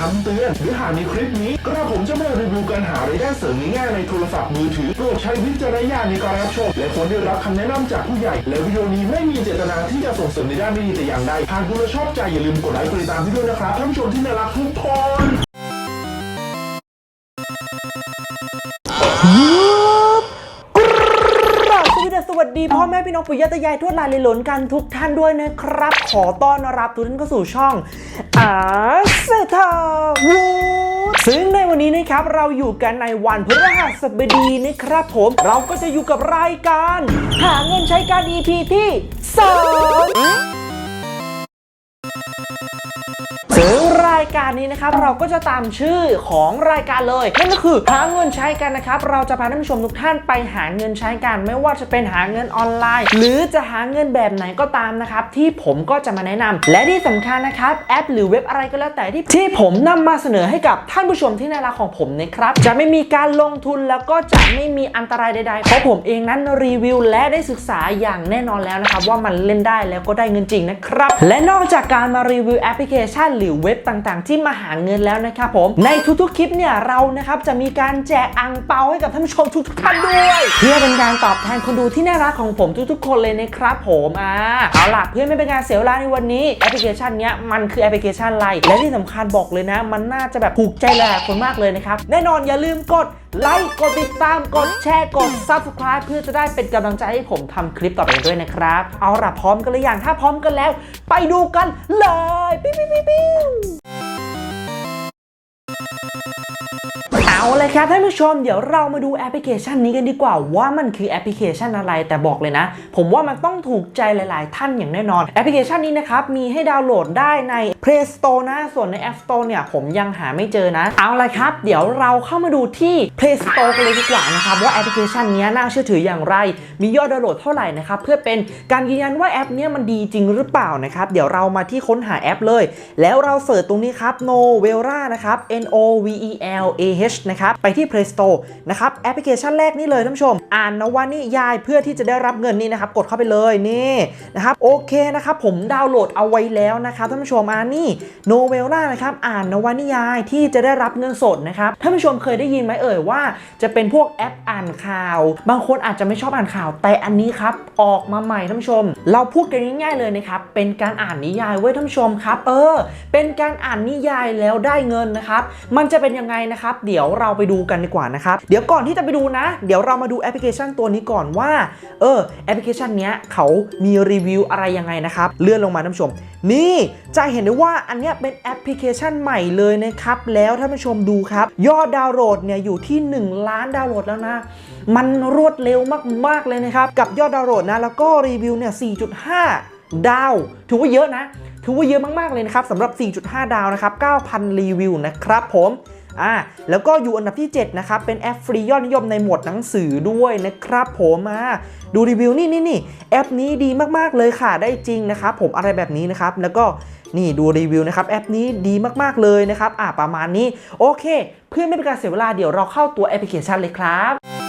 คำเตือนเนื้อหาในคลิปนี้ กระผมจะมารีวิวการหารายได้เสริมง่ายๆในโทรศัพท์มือถือโปรดใช้วิจารณญาณในการรับชม และควรได้รับคำแนะนำจากผู้ใหญ่ และวิดีโอนี้ไม่มีเจตนาที่จะส่งเสริมในด้านไม่ดีแต่อย่างใดหากดูแลชอบใจอย่าลืมกดไลค์กดติดตามพี่ด้วยนะครับท่านผู้ชมที่น่ารักทุกคนีพ่อแม่พี่น้องปุยยะตายายทวดลายเลยหลนกันทุกท่านด้วยนะครับ ขอต้อนรับทุกท่านเข้าสู่ช่องอาเซทาวูซึ่งในวันนี้นะครับเราอยู่กันในวันพฤหัสบดีนะครับผม เราก็จะอยู่กับรายการ หาเงินใช้การ EP ที่สอง ซึ่งรายการนี้นะครับเราก็จะตามชื่อของรายการเลยนั่นก็คือหาเงินใช้กันนะครับเราจะพาท่านผู้ชมทุกท่านไปหาเงินใช้กัน ไม่ว่าจะเป็นหาเงินออนไลน์ หรือจะหาเงินแบบไหนก็ตามนะครับที่ผมก็จะมาแนะนำและที่สำคัญนะครับแอปหรือเว็บอะไรก็แล้วแต่ที่ที่ผมนำมาเสนอให้กับท่านผู้ชมที่น่ารักของผมนะครับจะไม่มีการลงทุนแล้วก็จะไม่มีอันตรายใดๆเพราะผมเองนั้นรีวิว และได้ศึกษาอย่างแน่นอนแล้วนะครับว่ามันเล่นได้แล้วก็ได้เงินจริงนะครับและนอกจากการมารีวิวแอปพลิเคชันหรือเว็บต่างๆ ที่มาหาเงินแล้วนะครับผมในทุกๆคลิปเนี่ยเรานะครับจะมีการแจกอังเปาให้กับท่านผู้ชมทุกๆท่านด้วย เพื่อเป็นการตอบแทนคนดูที่น่ารักของผมทุกๆ คนเลยนะครับผมอ่าเอาล่ะเพื่อไม่เป็นการเสียเวลาในวันนี้แอปพลิเคชันเนี้ยมันคือแอปพลิเคชันอะไรและที่สำคัญบอกเลยนะ มันน่าจะแบบถูกใจหลายคนมากเลยนะครับแน่นอนอย่าลืมกดไลค์กดติดตามกดแชร์กด subscribe เพื่อจะได้เป็นกำลังใจให้ผมทำคลิปต่อไปด้วยนะครับ เอาล่ะพร้อมกันหรือยังถ้าพร้อมกันแล้ว ไปดูกันเลยปิ๊วปิ๊วปิ๊ เอาเลยครับท่านผู้ชมเดี๋ยวเรามาดูแอปพลิเคชันนี้กันดีกว่า ว่ามันคือแอปพลิเคชันอะไรแต่บอกเลยนะ ผมว่ามันต้องถูกใจหลาย ๆ ท่านอย่างแน่นอน แอปพลิเคชันนี้นะครับ มีให้ดาวน์โหลดได้ใน Play Store นะ ส่วนใน App Store เนี่ย ผมยังหาไม่เจอนะ เอาละครับ เดี๋ยวเราเข้ามาดูที่ Play Store กันเลยดีกว่านะครับ ว่าแอปพลิเคชันนี้น่าเชื่อถืออย่างไร มียอดดาวน์โหลดเท่าไหร่นะครับเพื่อเป็นการยืนยันว่าแอปนี้มันดีจริงหรือเปล่านะครับเดี๋ยวเรามาที่ค้นหาแอปเลย แล้วเราเสิร์ชตรงนี้ครับ Novella นะครับ N O V E L A H นะครับไปที่ Play Store นะครับแอปพลิเคชันแรกนี่เลยท่านผู้ชม อ่านนวนิยายเพื่อที่จะได้รับเงินนี่นะครับกดเข้าไปเลยนี่นะครับโอเคนะครับผมดาวน์โหลดเอาไว้แล้วนะครับท่านผู้ชมอ่านี่ Novella นะครับอ่านนวนิยายที่จะได้รับเงินสดนะครับท่านผู้ชมเคยได้ยินไหมเอ่ยว่า จะเป็นพวกแอปอ่านข่าว บางคนอาจจะไม่ชอบอ่านข่าว แต่อันนี้ครับออกมาใหม่ท่านผู้ชม เราพูดกันง่ายๆเลยนะครับเป็นการอ่านนิยายไว้ยท่านผู้ชมครับ เออ เป็นการอ่านนิยายแล้วได้เงินนะครับ มันจะเป็นยังไงนะครับ เดี๋ยวเราไปดูกันดีกว่านะครับ เดี๋ยวก่อนที่จะไปดูนะ เดี๋ยวเรามาดูแอปพลิเคชันตัวนี้ก่อนว่า เออแอปพลิเคชันเนี้ยเขามีรีวิวอะไรยังไงนะครับ เลื่อนลงมาท่านผู้ชม นี่จะเห็นได้ว่าอันเนี้ยเป็นแอปพลิเคชันใหม่เลยนะครับ แล้วท่านผู้ชมดูครับ ยอดดาวน์โหลดเนี่ยอยู่ที่ 1 ล้านดาวน์โหลดแล้วนะมันรวดเร็วมากๆเลยนะครับ กับยอดดาวน์โหลดนะ แล้วก็รีวิวเนี่ย 4.5 ดาว ถือว่าเยอะนะ ถือว่าเยอะมากๆเลยนะครับสำหรับ 4.5 ดาวนะครับ 9,000 รีวิวนะครับผม อ่าแล้วก็อยู่อันดับที่ 7 นะครับ เป็นแอปฟรียอดนิยมในหมวดหนังสือด้วยนะครับผมอ่าดูรีวิวนี่นี่นี่แอปนี้ดีมากๆเลยค่ะได้จริงนะครับผมอะไรแบบนี้นะครับ แล้วก็นี่ดูรีวิวนะครับแอปนี้ดีมากๆเลยนะครับอ่าประมาณนี้โอเค เพื่อไม่เป็นการเสียเวลาเดี๋ยวเราเข้าตัวแอปพลิเคชันเลยครับ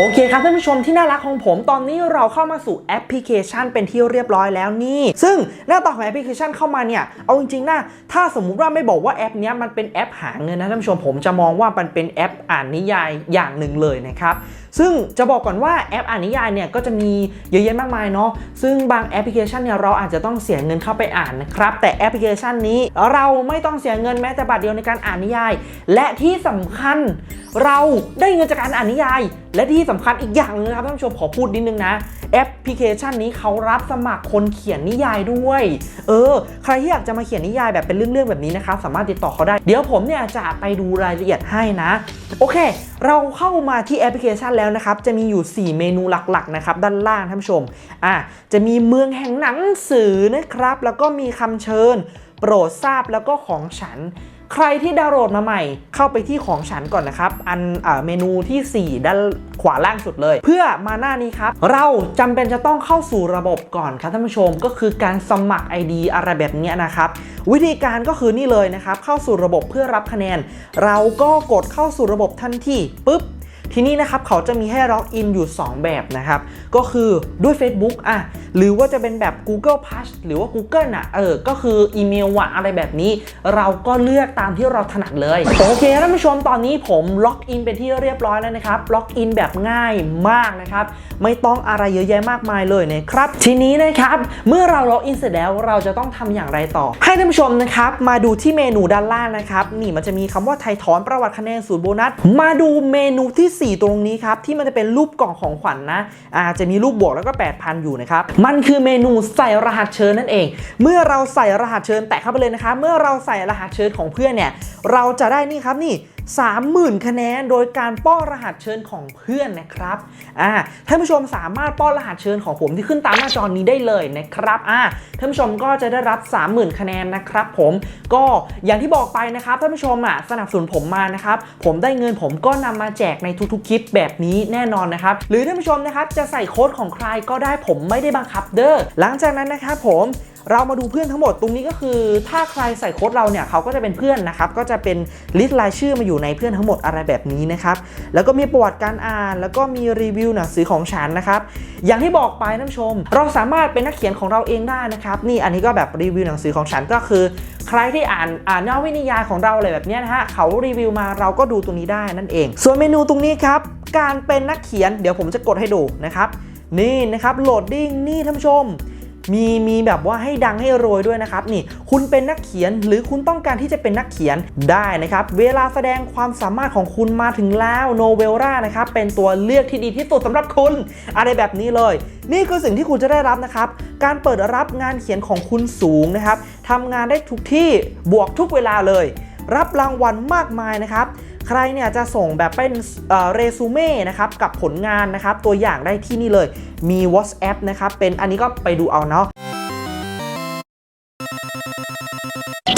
โอเคครับท่านผู้ชมที่น่ารักของผมตอนนี้เราเข้ามาสู่แอปพลิเคชันเป็นที่เรียบร้อยแล้วนี่ ซึ่งหน้าตาของแอปพลิเคชันเข้ามาเนี่ย เอาจริงๆนะถ้าสมมุติว่าไม่บอกว่าแอปนี้มันเป็นแอปหาเงินนะท่านผู้ชมผมจะมองว่ามันเป็นแอปอ่านนิยายอย่างหนึ่งเลยนะครับซึ่งจะบอกก่อนว่าแอปอ่านนิยายเนี่ยก็จะมีเยอะแยะมากมายเนาะซึ่งบางแอปพลิเคชันเนี่ยเราอาจจะต้องเสียเงินเข้าไปอ่านนะครับแต่แอปพลิเคชันนี้เราไม่ต้องเสียเงินแม้แต่บาทเดียวในการอ่านนิยาย และที่สำคัญเราได้เงินจากการอ่านนิยาย และที่สำคัญอีกอย่างหนึงนะครับท่านผู้ชมขอพูดนิดนึงนะ แอปพลิเคชันนี้เขารับสมัครคนเขียนนิยายด้วย เออ ใครที่อยากจะมาเขียนนิยายแบบเป็นเรื่องๆแบบนี้นะครับสามารถติดต่อเขาได้ เดี๋ยวผมเนี่ยจะไปดูรายละเอียดให้นะ โอเค เราเข้ามาที่แอปพลิเคชันแล้วนะครับ จะมีอยู่ 4 เมนูหลักๆนะครับ ด้านล่างท่านผู้ชม อะ จะมีเมืองแห่งหนังสือนะครับ แล้วก็มีคำเชิญ โปรดทราบแล้วก็ของฉัน ใครที่ดาวน์โหลดมาใหม่ เข้าไปที่ของฉันก่อนนะครับ อันเอ่อเมนูทีสี่ 4 ด้านขวาล่างสุดเลย เพื่อมาหน้านี้ครับ เราจำเป็นจะต้องเข้าสู่ระบบก่อนครับท่านผู้ชมก็คือการสมัคร ID อะไรแบบนี้นะครับวิธีการก็คือนี่เลยนะครับ เข้าสู่ระบบเพื่อรับคะแนน เราก็กดเข้าสู่ระบบทันทีปุ๊บ ทีนี้นะครับเขาจะมีให้ล็อกอินอยู่ 2 แบบนะครับ ก็คือด้วย Facebook อะหรือว่าจะเป็นแบบ Google Plus หรือว่า Google อะเออก็คืออีเมลวะอะไรแบบนี้ เราก็เลือกตามที่เราถนัดเลยโอเคท่านผู้ชมตอนนี้ผมล็อกอินเป็นที่เรียบร้อยแล้วนะครับล็อกอินแบบง่ายมากนะครับไม่ต้องอะไรเยอะแยะมากมายเลยนะครับ ทีนี้นะครับเมื่อเราล็อกอินเสร็จแล้วเราจะต้องทำอย่างไรต่อ ให้ท่านผู้ชมนะครับมาดูที่เมนูด้านล่างนะครับนี่มันจะมีคำว่าไทยถอนประวัติคะแนนสูตรโบนัสมาดูเมนูที่4 ตรงนี้ครับที่มันจะเป็นรูปกล่องของขวัญนนะอาจะมีรูปบวกแล้วก็ 8,000 อยู่นะครับ มันคือเมนูใส่รหัสเชิญนั่นเอง เมื่อเราใส่รหัสเชิญแตะเข้าไปเลยนะครับเมื่อเราใส่รหัสเชิญของเพื่อนเนี่ย เราจะได้นี่ครับนี่ 30,000 คะแนน โดยการป้อนรหัสเชิญของเพื่อนนะครับอ่าท่านผู้ชมสามารถป้อนรหัสเชิญของผมที่ขึ้นตามหน้าจอนี้ได้เลยนะครับอ่าท่านผู้ชมก็จะได้รับ 30,000 คะแนนนะครับผมก็อย่างที่บอกไปนะครับท่านผู้ชมอะสนับสนุนผมมานะครับผมได้เงินผมก็นำมาแจกในทุกๆคลิปแบบนี้แน่นอนนะครับหรือท่านผู้ชมนะครับจะใส่โค้ดของใครก็ได้ผมไม่ได้บังคับเด้อหลังจากนั้นนะครับผม เรามาดูเพื่อนทั้งหมดตรงนี้ก็คือ ถ้าใครใส่โค้ดเราเนี่ยเขาก็จะเป็นเพื่อนนะครับก็จะเป็นลิสต์รายชื่อมาอยู่ในเพื่อนทั้งหมดอะไรแบบนี้นะครับแล้วก็มีประวัติการอ่าน แล้วก็มีรีวิวหนังสือของฉันนะครับอย่างที่บอกไปท่านชม เราสามารถเป็นนักเขียนของเราเองได้นะครับนี่อันนี้ก็แบบรีวิวหนังสือของฉันก็คือ ใครที่อ่านอ่านนวนิยายของเราอะไรแบบนี้นะฮะเขารีวิวมาเราก็ดูตรงนี้ได้นั่นเอง ส่วนเมนูตรงนี้ครับการเป็นนักเขียนเดี๋ยวผมจะกดให้ดูนะครับนี่นะครับโหลดดิ้งนี่ท่านผู้ชม มีมีแบบว่าให้ดังให้โรยด้วยนะครับนี่คุณเป็นนักเขียนหรือคุณต้องการที่จะเป็นนักเขียนได้นะครับ เวลาแสดงความสามารถของคุณมาถึงแล้วโนเวลรานะครับเป็นตัวเลือกที่ดีที่สุดสำหรับคุณ อะไรแบบนี้เลย นี่คือสิ่งที่คุณจะได้รับนะครับ การเปิดรับงานเขียนของคุณสูงนะครับทำงานได้ทุกที่บวกทุกเวลาเลย รับรางวัลมากมายนะครับ ใครเนี่ยจะส่งแบบเป็นเรซูเม่นะครับกับผลงานนะครับตัวอย่างได้ที่นี่เลยมี WhatsApp นะครับเป็นอันนี้ก็ไปดูเอาเนาะ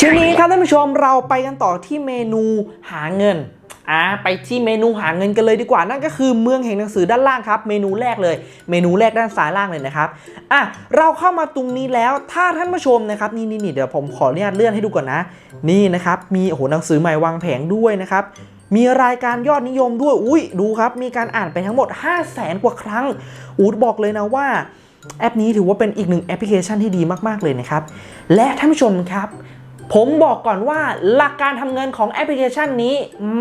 ทีนี้ครับท่านผู้ชมเราไปกันต่อที่เมนูหาเงินอ่าไปที่เมนูหาเงินกันเลยดีกว่านั่นก็คือเมืองแห่งหนังสือด้านล่างครับ เมนูแรกเลย เมนูแรกด้านซ้ายล่างเลยนะครับอะเราเข้ามาตรงนี้แล้วถ้าท่านผู้ชมนะครับนี่นี่เดี๋ยวผมขออนุญาตเลื่อนให้ดูก่อนนะ นี่นะครับมีโอ้โหหนังสือใหม่วางแผงด้วยนะครับ มีรายการยอดนิยมด้วย อุ้ยดูครับ มีการอ่านไปทั้งหมด 5 0 0แสนกว่าครั้ง อูดบอกเลยนะว่าแอปนี้ถือว่าเป็นอีกหนึ่งแอปพลิเคชันที่ดีมาก ๆ เลยนะครับ และท่านผู้ชมครับ ผมบอกก่อนว่าหลักการทำเงินของแอปพลิเคชันนี้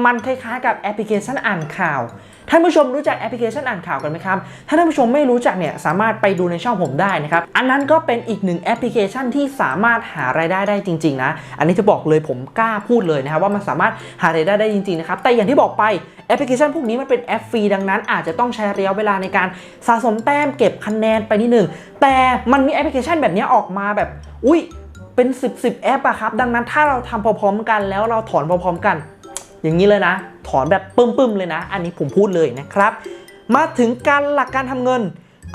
มันคล้ายๆกับแอปพลิเคชันอ่านข่าว ท่านผู้ชมรู้จักแอปพลิเคชันอ่านข่าวกันไหมครับ ถ้าท่านผู้ชมไม่รู้จักเนี่ยสามารถไปดูในช่องผมได้นะครับ อันนั้นก็เป็นอีกหนึ่งแอปพลิเคชันที่สามารถหารายได้ได้จริง ๆ นะ อันนี้จะบอกเลยผมกล้าพูดเลยนะครับว่ามันสามารถหารายได้ได้จริงๆนะครับ แต่อย่างที่บอกไปแอปพลิเคชันพวกนี้มันเป็นแอปฟรีดังนั้นอาจจะต้องใช้ระยะเวลาในการสะสมแต้มเก็บคะแนนไปนิดหนึ่งแต่มันมีแอปพลิเคชันแบบนี้ออกมาแบบ อุ้ย เป็น 10 10แอปอะครับ ดังนั้นถ้าเราทำพร้อมๆกันแล้วเราถอนพร้อมๆกัน อย่างนี้เลยนะ ถอนแบบปึ้มๆเลยนะ อันนี้ผมพูดเลยนะครับ มาถึงการหลักการทำเงิน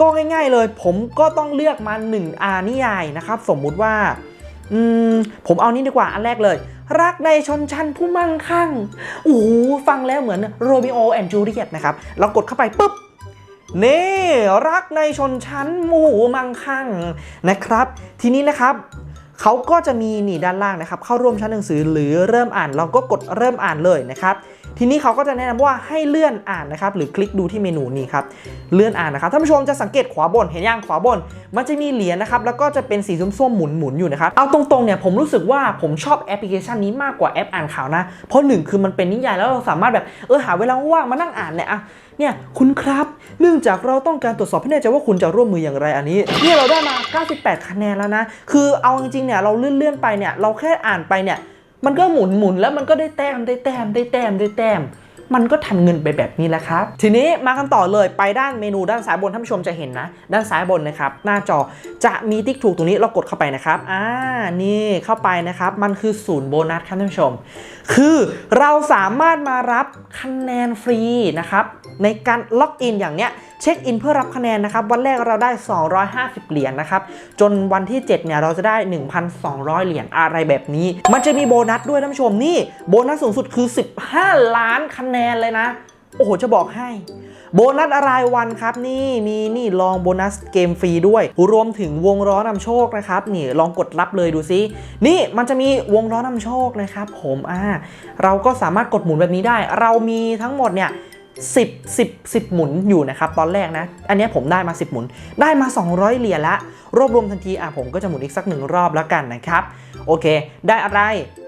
ก็ง่าย ๆเลย ผมก็ต้องเลือกมา1อานิยายนะครับ สมมุติว่าอืมผมเอานี้ดีกว่าอันแรกเลย รักในชนชั้นผู้มั่งคั่งโอ้โหฟังแล้วเหมือนโรมิโอแอนด์จูเลียตนะครับ เรากดเข้าไปปุ๊บนี่รักในชนชั้นหมู่มั่งคั่งนะครับ ทีนี้นะครับ เขาก็จะมีนี่ด้านล่างนะครับ เข้าร่วมชั้นหนังสือหรือเริ่มอ่านเราก็กดเริ่มอ่านเลยนะครับ ทีนี้เขาก็จะแนะนำว่าให้เลื่อนอ่านนะครับหรือคลิกดูที่เมนูนี้ครับเลื่อนอ่านนะครับท่านผู้ชมจะสังเกตขวาบนเห็นยังขวาบน มันจะมีเหรียญนะครับแล้วก็จะเป็นสีส้มๆหมุนๆอยู่นะครับเอาตรงๆเนี่ยผมรู้สึกว่าผมชอบแอปพลิเคชันนี้มากกว่าแอปอ่านข่าวนะ เพราะหนึ่งคือมันเป็นนิยายแล้วเราสามารถแบบเออหาเวลาว่างมานั่งอ่านเนี่ยอะเนี่ยคุณครับ เนื่องจากเราต้องการตรวจสอบให้แน่ใจว่าคุณจะร่วมมืออย่างไรอันนี้เนี่ยเราได้มา 98 คะแนนแล้วนะ คือเอาจริงๆเนี่ยเราเลื่อนๆไปเนี่ยเราแค่อ่านไปเนี่ย มันก็หมุนหมุนแล้วมันก็ได้แต้มได้แต้มได้แต้มได้แต้ม มันก็ทำเงินไปแบบนี้แหละครับ ทีนี้มากันต่อเลยไปด้านเมนูด้านซ้ายบนท่านผู้ชมจะเห็นนะ ด้านซ้ายบนนะครับ หน้าจอจะมีติ๊กถูกตรงนี้เรากดเข้าไปนะครับ อ่า นี่เข้าไปนะครับ มันคือศูนย์โบนัสครับท่านผู้ชม คือเราสามารถมารับคะแนนฟรีนะครับในการล็อกอินอย่างเนี้ยเช็คอินเพื่อรับคะแนนนะครับ วันแรกเราได้ 250 เหรียญนะครับ จนวันที่ 7 เนี่ย เราจะได้ 1,200 เหรียญอะไรแบบนี้ มันจะมีโบนัสด้วยท่านผู้ชมนี่ โบนัสสูงสุดคือ 15 ล้านคะแนนเลยนะ โอ้โห จะบอกให้ โบนัสรายวันครับนี่มีนี่ลองโบนัสเกมฟรีด้วย รวมถึงวงล้อนำโชคนะครับ นี่ลองกดรับเลยดูซินี่มันจะมีวงล้อนำโชคนะครับ ผมอ่าเราก็สามารถกดหมุนแบบนี้ได้ เรามีทั้งหมดเนี่ย10 10 10หมุนอยู่นะครับ ตอนแรกนะ อันนี้ผมได้มา 10 หมุน ได้มา 200 เหรียญละ รวบรวมทันทีอะผมก็จะหมุนอีกสักหนึ่งรอบแล้วกันนะครับ โอเค ได้อะไร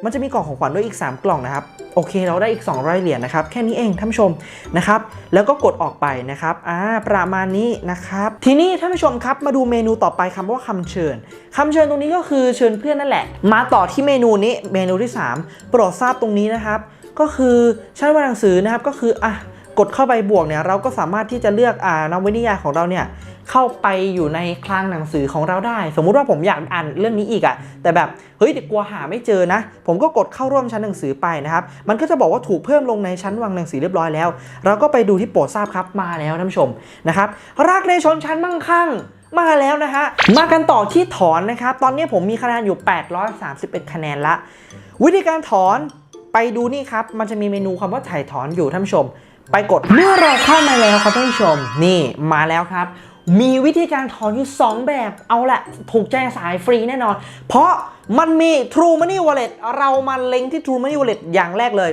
มันจะมีกล่องของขวัญด้วยอีก 3 กล่องนะครับ โอเค เราได้อีก 200 เหรียญนะครับ แค่นี้เองท่านผู้ชมนะครับ แล้วก็กดออกไปนะครับ อ่า ประมาณนี้นะครับ ทีนี้ท่านผู้ชมครับ มาดูเมนูต่อไปคำว่าคำเชิญคำเชิญตรงนี้ก็คือเชิญเพื่อนนั่นแหละ มาต่อที่เมนูนี้ เมนูที่ 3 โปรดทราบตรงนี้นะครับ ก็คือชั้นวรรณหนังสือนะครับ ก็คือ อะ กดเข้าไปบวกเนี่ยเราก็สามารถที่จะเลือกอ่านวนิยายของเราเนี่ยเข้าไปอยู่ในคลังหนังสือของเราได้ สมมุติว่าผมอยากอ่านเรื่องนี้อีกอะแต่แบบเฮ้ยกลัวหาไม่เจอนะ ผมก็กดเข้าร่วมชั้นหนังสือไปนะครับ มันก็จะบอกว่าถูกเพิ่มลงในชั้นวางหนังสือเรียบร้อยแล้ว เราก็ไปดูที่โปรดทราบครับมาแล้วท่านผู้ชมนะครับรักในชนชั้นมั่งคั่งมาแล้วนะฮะ มากันต่อที่ถอนนะครับ ตอนนี้ผมมีคะแนนอยู่ 831 คะแนนละ วิธีการถอนไปดูนี่ครับ มันจะมีเมนูคำว่าถ่ายถอนอยู่ท่านผู้ชม ไปกดเมื่อเราเข้ามาแล้วครับท่านผู้ชม นี่มาแล้วครับ มีวิธีการถอนอยู่ 2 แบบเอาละถูกใจสายฟรีแน่นอน เพราะมันมี True Money Wallet เรามาเล็งที่ True Money Wallet อย่างแรกเลย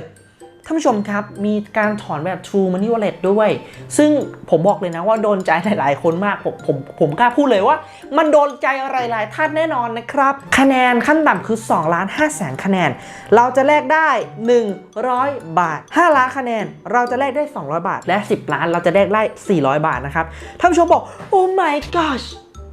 ท่านผู้ชมครับ มีการถอนแบบ True Money Wallet ด้วย ซึ่งผมบอกเลยนะว่าโดนใจหลาย ๆ คนมาก ผมผมผมกล้าพูดเลยว่า มันโดนใจหลายๆท่านแน่นอนนะครับ คะแนนขั้นต่ำคือ2ล้าน5แสนคะแนน เราจะแลกได้ 100 บาท 5 ล้านคะแนน เราจะแลกได้ 200 บาท และ 10 ล้านเราจะแลกได้ 400 บาทนะครับ ท่านผู้ชมบอก โอ้ my gosh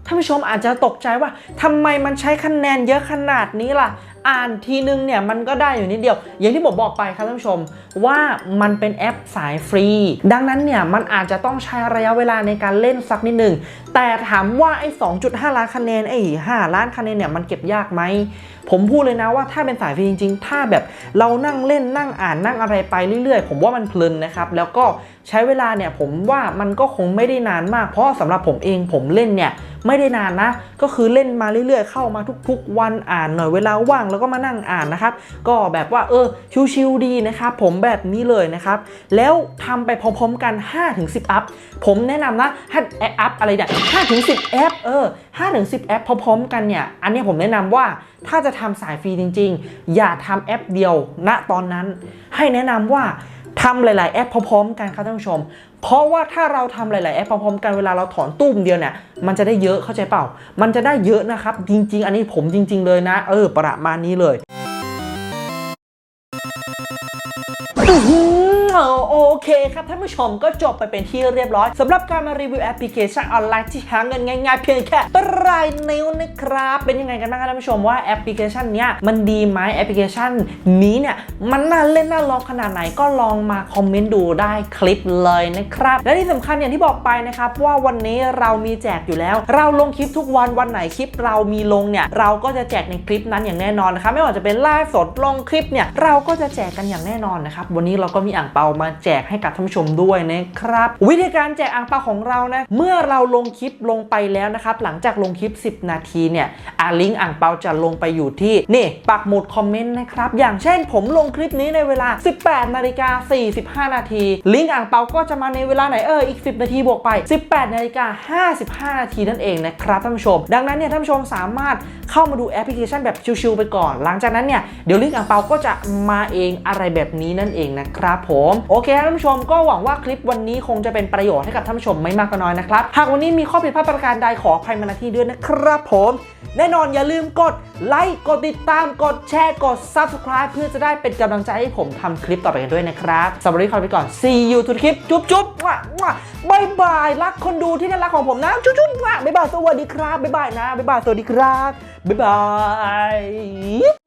ท่านผู้ชมอาจจะตกใจว่าทำไมมันใช้คะแนนเยอะขนาดนี้ล่ะ อ่านทีนึงเนี่ยมันก็ได้อยู่นิดเดียว อย่างที่ผมบอกไปครับท่านผู้ชมว่ามันเป็นแอปสายฟรี ดังนั้นเนี่ยมันอาจจะต้องใช้ระยะเวลาในการเล่นสักนิดหนึ่งแต่ถามว่าไอ้ 2.5 ล้านคะแนนไอ้ 5 ล้านคะแนนเนี่ยมันเก็บยากไหม ผมพูดเลยนะว่าถ้าเป็นสายฟรีจริง ๆ ถ้าแบบเรานั่งเล่นนั่งอ่านนั่งอะไรไปเรื่อย ๆ ผมว่ามันเพลินนะครับ แล้วก็ใช้เวลาเนี่ยผมว่ามันก็คงไม่ได้นานมาก เพราะสำหรับผมเองผมเล่นเนี่ยไม่ได้นานนะ ก็คือเล่นมาเรื่อยๆ เข้ามาทุกๆ วันอ่านหน่อยเวลาว่างแล้วก็มานั่งอ่านนะครับ ก็แบบว่าเออชิวๆดีนะครับผมแบบนี้เลยนะครับ แล้วทำไปพร้อมๆกัน 5-10 อัพ ผมแนะนำนะให้แอปอัพอะไรเนี่ย5-10แอปเออ5-10แอปพร้อมๆกันเนี่ย อันนี้ผมแนะนำว่าถ้าจะททำสายฟรีจริง ๆ อย่าทำแอปเดียวณตอนนั้น ให้แนะนำว่าทำหลาย ๆ แอปพร้อมๆกันครับท่านผู้ชม เพราะว่าถ้าเราทำหลาย ๆ แอปพร้อมๆกันเวลาเราถอนตุ้มเดียวเนี่ย มันจะได้เยอะเข้าใจเปล่า มันจะได้เยอะนะครับ จริง ๆ อันนี้ผมจริง ๆ เลยนะ เออ ประมาณนี้เลย เคครับท่านผู้ชมก็จบไปเป็นที่เรียบร้อยสำหรับการมารีวิวแอปพลิเคชันออนไลน์ที่หาเงินง่ายๆเพียงแค่ปลายนิ้วนะครับเป็นยังไงกันบ้างครับท่านผู้ชมว่าแอปพลิเคชันเนี้ยมันดีไหมแอปพลิเคชันนี้เนี่ยมันน่าเล่นน่าลองขนาดไหนก็ลองมาคอมเมนต์ดูได้คลิปเลยนะครับ และที่สำคัญอย่างที่บอกไปนะครับว่าวันนี้เรามีแจกอยู่แล้ว เราลงคลิปทุกวันวันไหนคลิปเรามีลงเนี่ยเราก็จะแจกในคลิปนั้นอย่างแน่นอนนะครับไม่ว่าจะเป็นไลฟ์สดลงคลิปเนี่ยเราก็จะแจกกันอย่างแน่นอนนะครับวันนี้เราก็มีอ่างเปามาแจกให้กับท่านผู้ชมด้วยนะครับ วิธีการแจกอ่างเปาของเรานะเมื่อเราลงคลิปลงไปแล้วนะครับ หลังจากลงคลิป 10 นาทีเนี่ยอาลิงก์อ่างเปาจะลงไปอยู่ที่นี่ปักหมุดคอมเมนต์นะครับ อย่างเช่นผมลงคลิปนี้ในเวลา 18นาฬิกา45 นาที ลิงก์อ่างเปาก็จะมาในเวลาไหนเอออีก 10 นาทีบวกไป 18นาฬิกา55 นาทีนั่นเองนะครับท่านผู้ชม ดังนั้นเนี่ยท่านผู้ชมสามารถเข้ามาดูแอปพลิเคชันแบบชิวๆไปก่อน หลังจากนั้นเนี่ยเดี๋ยวลิงก์อ่างเปาก็จะมาเองอะไรแบบนี้นั่นเองนะครับผมโอเคครับท่านผู้ชมก็หวังว่าคลิปวันนี้คงจะเป็นประโยชน์ให้กับท่านผู้ชมไม่มากก็น้อยนะครับ หากวันนี้มีข้อผิดพลาดประการใดขออภัยมาณที่ด้วยนะครับผม แน่นอนอย่าลืมกดไลค์กดติดตามกดแชร์กด subscribe เพื่อจะได้เป็นกำลังใจให้ผมทำคลิปต่อไปกันด้วยนะครับสำหรับวันนี้ขอไปก่อน see you to the คลิปจุ๊บจุ๊บว้าว้าบายบายรักคนดูที่น่ารักของผมนะจุ๊บจุ๊บว้าบายบายสวัสดีครับบายบายนะบายบายสวัสดีครับบายบาย